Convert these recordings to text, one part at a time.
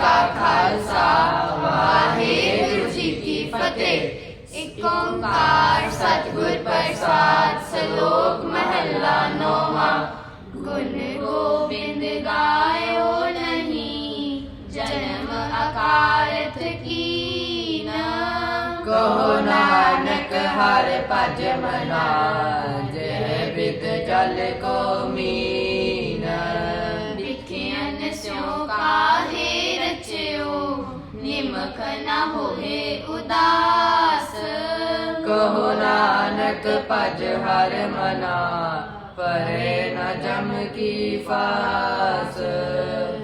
का खालसा वाहेगुरु जी की फतेह एक सतगुर प्रसाद श्लोक महला नौवा गुण गोविंद गायो नहीं जन्म अकारत की न कहो नानक हर पज मना जय बिद जल को मी मुख न होए उदास। कहो नानक पज हर मना परे न जम की फास।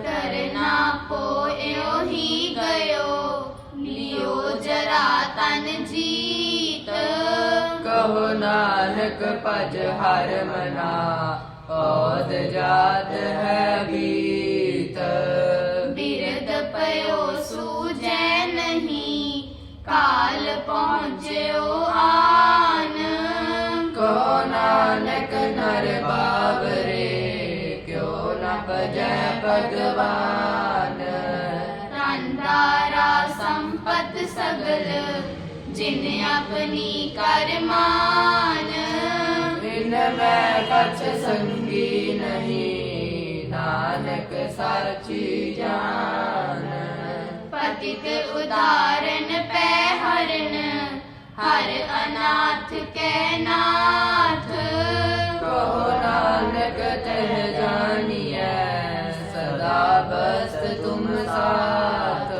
तरना पोयो ही गयो लियो जरा तन जीत। कहो नानक पज हर मना पौध जात है भी। ਕਾਲ ਪਹੁੰਚਿਓ ਆਨ। ਕਹੋ ਨਾਨਕ ਨਰ ਬਾਵਰੇ ਕਿਉ ਨ ਭਜੈ ਭਗਵਾਨ। ਰੰਦਾਰਾ ਸੰਪਤ ਸਗਲ ਜਿਨ ਆਪਣੀ ਕਰਮਾਨ ਬਿਨ ਮੈਂ ਕਛ ਸੰਗੀ ਨਹੀਂ ਨਾਨਕ ਸਾਚੀ ਜਾਨ। ਪਤਿਤ ਉਦਾਰਨ ਪੈ ਹਰਨ ਹਰ ਅਨਾਥ ਕੈ ਨਾਥ। ਕਹੋ ਨਾਨਕ ਤਹ ਜਾਣੀਐ ਸਦਾ ਬਸਤ ਤੁਮ ਸਾਥ।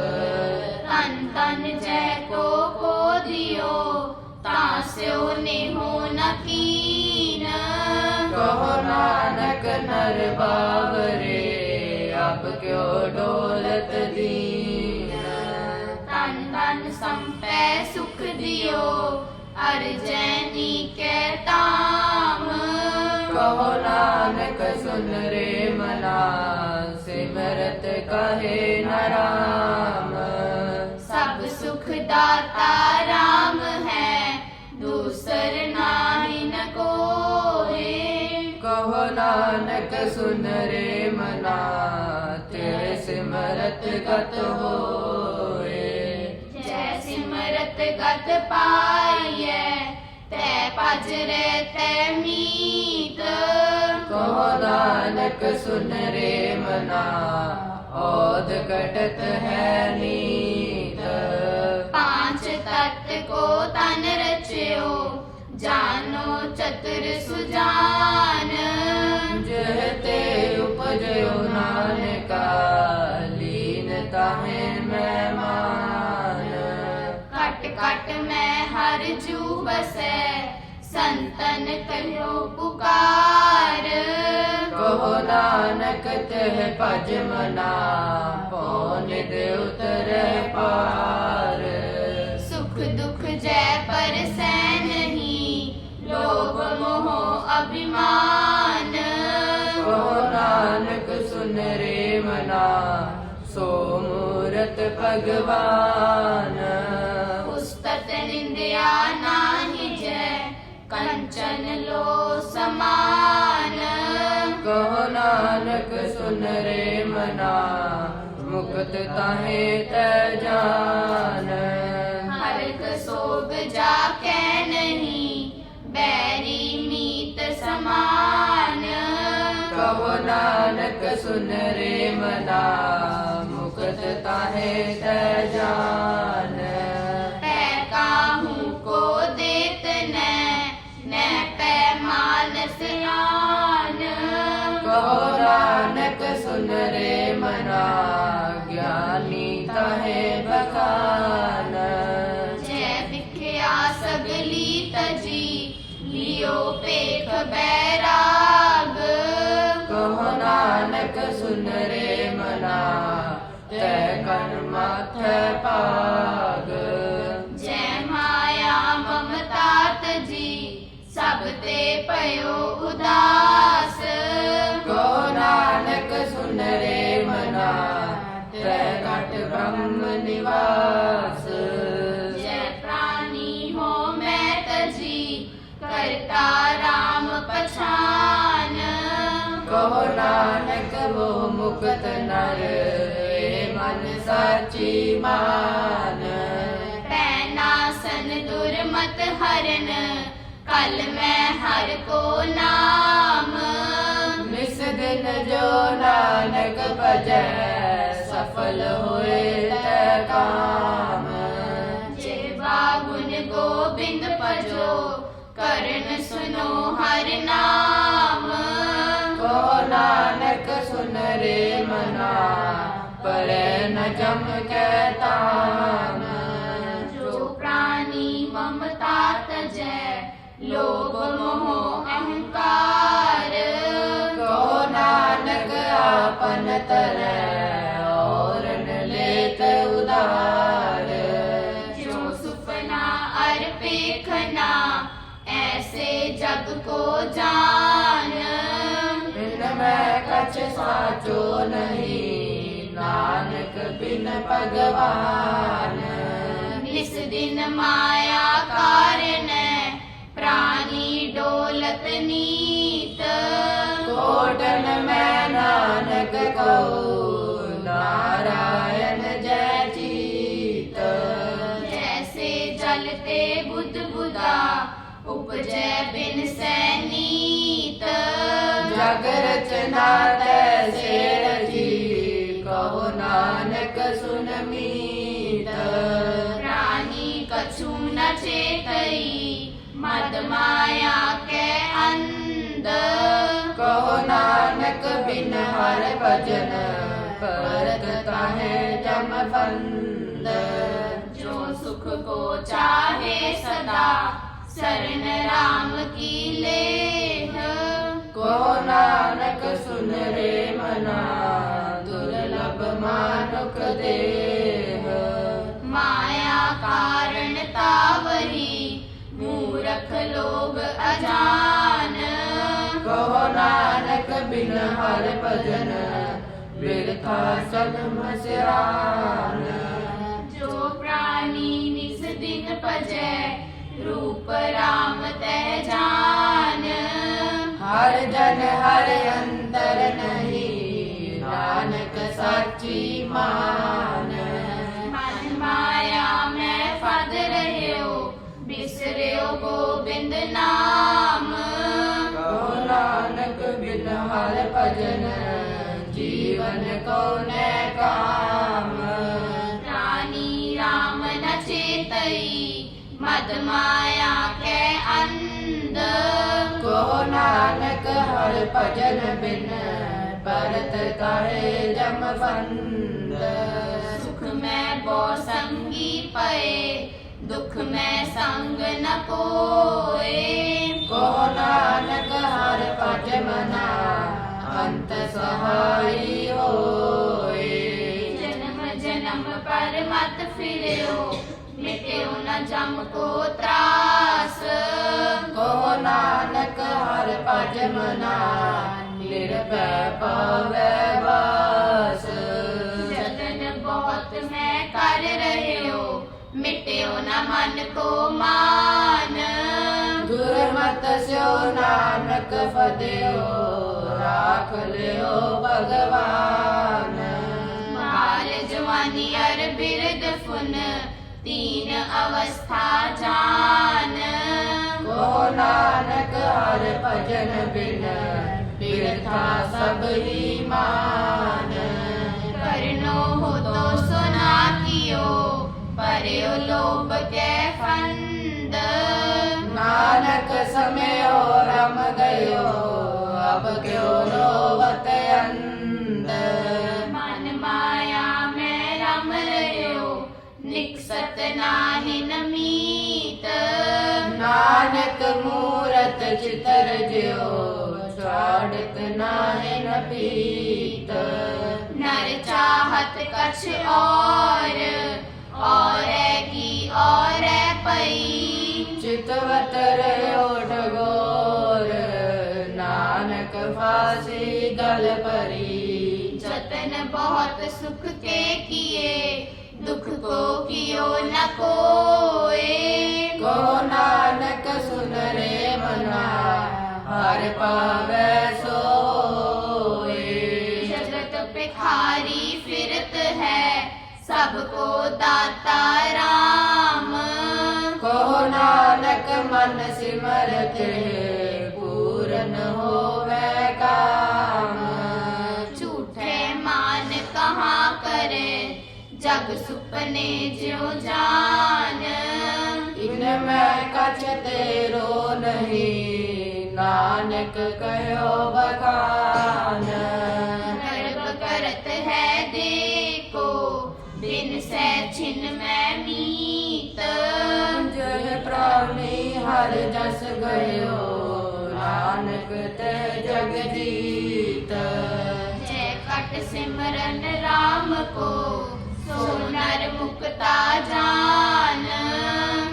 ਤਨ ਤਨ ਜੈ ਕੋ ਕੋ ਦਿਓ ਤਾਂ ਸਿਓ ਨੇਹੋ ਨਕੀਨ ਕਹੋ ਨਾਨਕ ਨਰ ਬਾਵਰੇ प्रियो अर्जनी के ताम। कहो नानक सुन रे मना सिमरत कहे न राम सब सुख दाता राम है दूसर नाही न है कहो नानक सुन रे मना तेरे सिमरत कत हो। ਗਤ ਪਾਈਐ ਤੈ ਭਜ ਰੇ ਤੈ ਮੀਤ। ਕਹੋ ਨਾਨਕ ਸੁਨ ਰੇ ਮਨਾ ਔਦ ਕਟਤ ਹੈ ਨੀਤ। ਪਾਂਚ ਤਤ ਕੋ ਤਨ ਰਚਿਓ ਜਾਨੋ ਚਤੁਰ ਸੁਜਾਨ। ਜਹ ਤੇ ਉਪਜਿਓ ਨਾਨਕਾ ਲੀਨ ਤਾਹੇ घाट में हर जू बसे संतन कहो पुकार। कहो नानक तह पज मना पौन दे उतर पार। सुख दुख जय पर सैन ही लोग मोह अभिमान। कहो नानक सुन रे मना सो मूरत भगवान। दया नाही जय कंचन लो समान। कहो नानक सुन रे मना मुक्त ताहे तान हरक सोग जा कै नहीं बैरी मीत समान। कहो नानक सुन रे मना मुक्त ताहे तान ਕਹੋ ਨਾਨਕ ਸੁਨ ਰੇ ਮਨਾ ਗਿਆਨੀ ਤਾਹੇ ਬਖਾਨ। ਜੈ ਵਿਖਿਆ ਸਗਲੀ ਤਜੀ ਲਿਓ ਪੇਖ ਬੈਰਾਗ। ਕਹੋ ਨਾਨਕ ਸੁਨ ਰੇ ਮਨਾ ਤੈ ਕਨ ਮਾਥੈ ਭਾਗ। ਜੈ ਮਾਇਆ ਮਮਤਾ ਤਜੀ ਸਭ ਤੇ ਭਇਓ ਉਦਾਸ ਮਨ ਸਾਚੀ ਮਾਨ ਪੈਨਾਸਨ ਦੁਰਮਤ ਹਰਨ ਕਲ ਮੈਂ ਹਰ ਕੋ ਨਾਮ ਨਿਸ ਦਿਨ ਜੋ ਨਾਨਕ ਭਜੈ ਸਫਲ ਹੋਏ ਤੈ ਕਾਮ ਜੇ ਬਾਗੁਨ ਗੋਬਿੰਦ ਭਜੋ ਕਰਨ ਸੁਨੋ ਹਰ ਨਾਮ जन जम कहतान जो प्राणी ममता तजय लोभ मोह अहंकार कहो नानक आपन तर और न लेत उदार जो सुपना अर्पे खना ऐसे जग को जान मैं कच साचो नहीं। ਨਾਨਕ ਬਿਨ ਭਗਵਾਨ ਇਸ ਦਿਨ ਮਾਇਆ ਕਾਰਨੈ ਪ੍ਰਾਨੀ ਡੋਲਤ ਨੀਤ ਕੋਟਨ ਮੈਂ ਨਾਨਕ ਕਉ ਨਾਰਾਇਣ ਜੈ ਚੀਤ ਜੈਸੇ ਜਲ ਤੇ ਬੁੱਧ ਬੁਦਾ ਉਪਜੈ ਬਿਨ ਸੈਨੀਤ माया के अंद कहो नानक बिन हर भजन करता है जम बंद। जो सुख को चाहे सदा शरण राम की ले कहो नानक सुन रे मना दुर्लभ मानुक देह। ਅਜਾਨ ਕਹੋ ਨਾਨਕ ਬਿਨ ਹਰ ਭਜਨ ਬਿਰਥਾ ਸਨਮ ਸਿਰਾਨ ਜੋ ਪ੍ਰਾਨੀ ਨਿਸ ਦਿਨ ਭਜੈ ਰੂਪ ਰਾਮ ਤੈ ਜਾਨ। ਹਰ ਜਨ ਹਰ ਅੰਤਰ ਨਹੀਂ ਨਾਨਕ ਸਾਚੀ ਮਨ। गोविंद नाम। नानक बिन हर भजन जीवन को न काम। रानी राम न चेत मद माया के अंध। को नानक हर भजन बिन परत करे जम फंद सुख में बो संगी पए दुख में संग न कोए को नानक हर पट मना अंत सहाय होए। जन्म जन्म पर मत फिर मिट्यो न जम को त्रास। को नानक हर पट मना निर्भय पावे बास। जतन बहुत मैं कर रहे ਮਿਟਿਓ ਨ ਮਨ ਕੋ ਮਾਨ। ਦੁਰਮਤ ਸਿਓ ਨਾਨਕ ਫਦਿਓ ਰਾਖ ਲਿਓ ਭਗਵਾਨ। ਮਾਲ ਜਵਾਨੀ ਅਰ ਬਿਰਦ ਫੁਨ ਤੀਨ ਅਵਸਥਾ ਜਾਨ। ਕੋ ਨਾਨਕ ਹਰ ਭਜਨ ਬਿਨ ਬਿਰਥਾ ਸਭ ਹੀ ਮਾਨ। हरियो लोभ के फंद नानक समय रम गयो अब क्यों रोवत अंद मन माया में रम रयो निकसत नाहिन मीत नानक मूरत चितर ज्यो चाड़त नाहिन पीत। नर चाहत कछ और। और की और पई। चितवत नानक गल परी। जतन बहुत सुख के किए दुख को कियो न नानक सुन रे मना हर पावे सो सबको दाता राम। को नानक मन सिमर के पूरन हो काम। झूठे मान कहाँ करे? जग सुपने जो जान। इन मैं कछ तेरो नहीं नानक कहो बखान। ਹਰ ਜਸ ਗਇਓ ਨਾਨਕ ਤੇ ਜਗ ਜੀਤ। ਜੈ ਕਟ ਸਿਮਰਨ ਰਾਮ ਕੋ ਸੋ ਨਰ ਮੁਕਤਾ ਜਾਨ।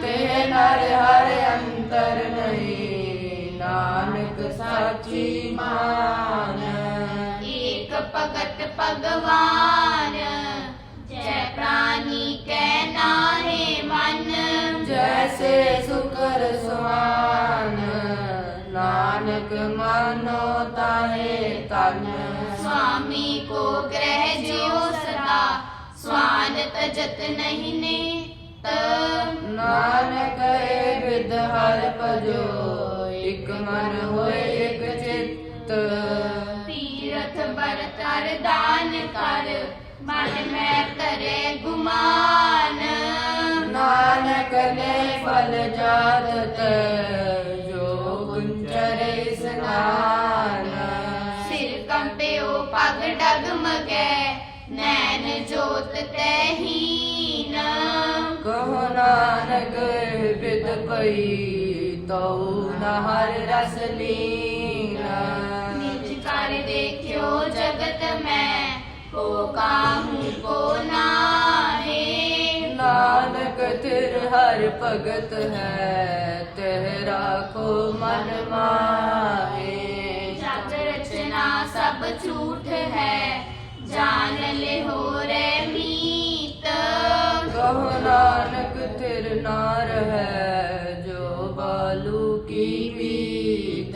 ਤੇ ਨਰ ਹਰ ਅੰਤਰ ਨਹੀਂ ਨਾਨਕ ਸਾਚੀ ਮਾਨ। ਏਕ ਭਗਤ ਭਗਵਾਨ ਜੈ ਪ੍ਰਾਨੀ ਮਨੋ ਤਾਹੇ ਤਨ ਸੁਆਮੀ ਕੋ ਗ੍ਰਹਿ ਜਿਉ ਸਦਾ ਸਵਾਨਤ ਜਤ ਨਹੀਂ ਨੇ ਤ ਨਾਨਕ ਏ ਵਿਦ ਹਰ ਭਜੋ ਇਕ ਮਨ ਹੋਏ ਇਕ ਚਿੱਤ। ਤੀਰਥ ਬਰ ਤਰ ਦਾਨ ਕਰ ਮਨ ਮੈਂ ਕਰੇ ਗੁਮਾਨ। ਨਾਨਕ ਨੇ ਫਲ ਜਾਤ ਤੇ। गए नैन जोत तहीन। कहो नानक बिद कई तऊ न रस लीन। निज कर देखियो जगत में को काहू को नाहे। नानक तिर हर भगत है तेरा को मन माहे। जग रचना सब झूठ है जान ले हो रे मीत कहो नानक तिर नार है जो बालू की बीत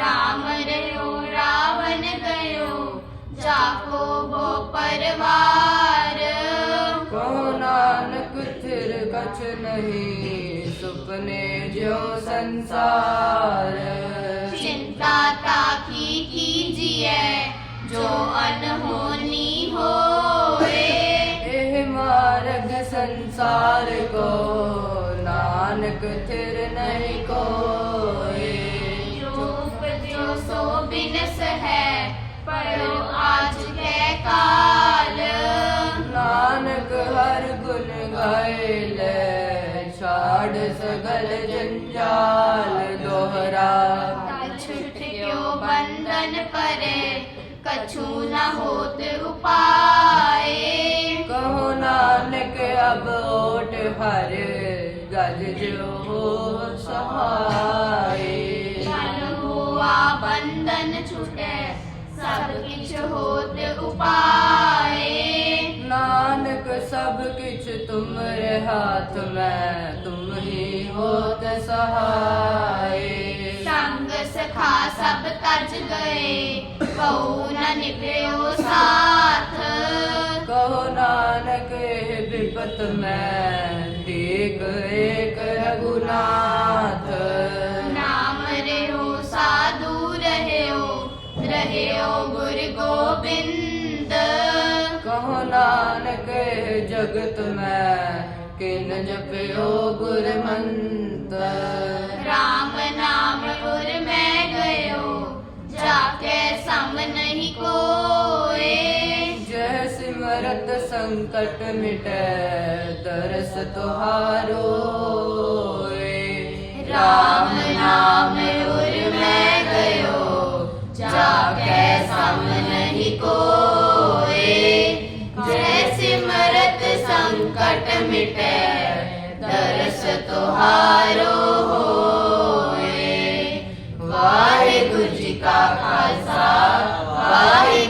राम रहो रावण गयो जाको वो परवार कहो नानक, तिर कछ नहीं, सुपने जो संसार। संसार को नानक थिर नहीं को रूप जो सो है आज के काल। नानक हर गुण गैले छाड़ सगल जंजाल दोहरा। छुट बंधन परे कछु न होते उपाय। ਪ੍ਰਭ ਓਟ ਹਰ ਗਜ ਜੋ ਸਹਾਈ ਜਨ ਹੋਆ ਬੰਧਨ ਛੁਟੈ ਸਭ ਕਿਛ ਹੋਤ ਉਪਾਏ। ਨਾਨਕ ਸਭ ਕਿਛ ਤੁਮ ਰੇ ਹਾਥ ਮੈਂ ਤੁਮ ਹੀ ਹੋਤ ਸਹਾਈ ਸੰਗ ਸਖਾ ਸਭ ਤਜ ਗਏ ਕਉ ਨ ਨਿਭਿਓ ਸਾਥ। ਕਹੋ ਨਾਨਕ ਵਿਪਤ ਮੈਂ ਦੇਖ ਏਕ ਰਘੁਨਾਥ। ਨਾਮ ਰਹਿਓ ਸਾਧੂ ਰਹਿਓ ਰਹਿਓ ਗੁਰ ਗੋਬਿੰਦ। ਕਹੋ ਨਾਨਕ ਜਗਤ ਮੈਂ ਕਿਨ ਜਪਿਓ ਗੁਰ ਮੰਤ RAM ਨਾਮ ਗੁਰ ਮੈਂ ਗਇਓ ਜਾ ਕੇ ਸਮ ਨਹੀਂ ਕੋ। करत संकट मिटै दरस तुहारो। राम नाम उर मैं गयो, जाके सम नहीं को जय सिमरत संकट मिटै दरस तुहारो वाहे गुरु जी का खालसा वाहे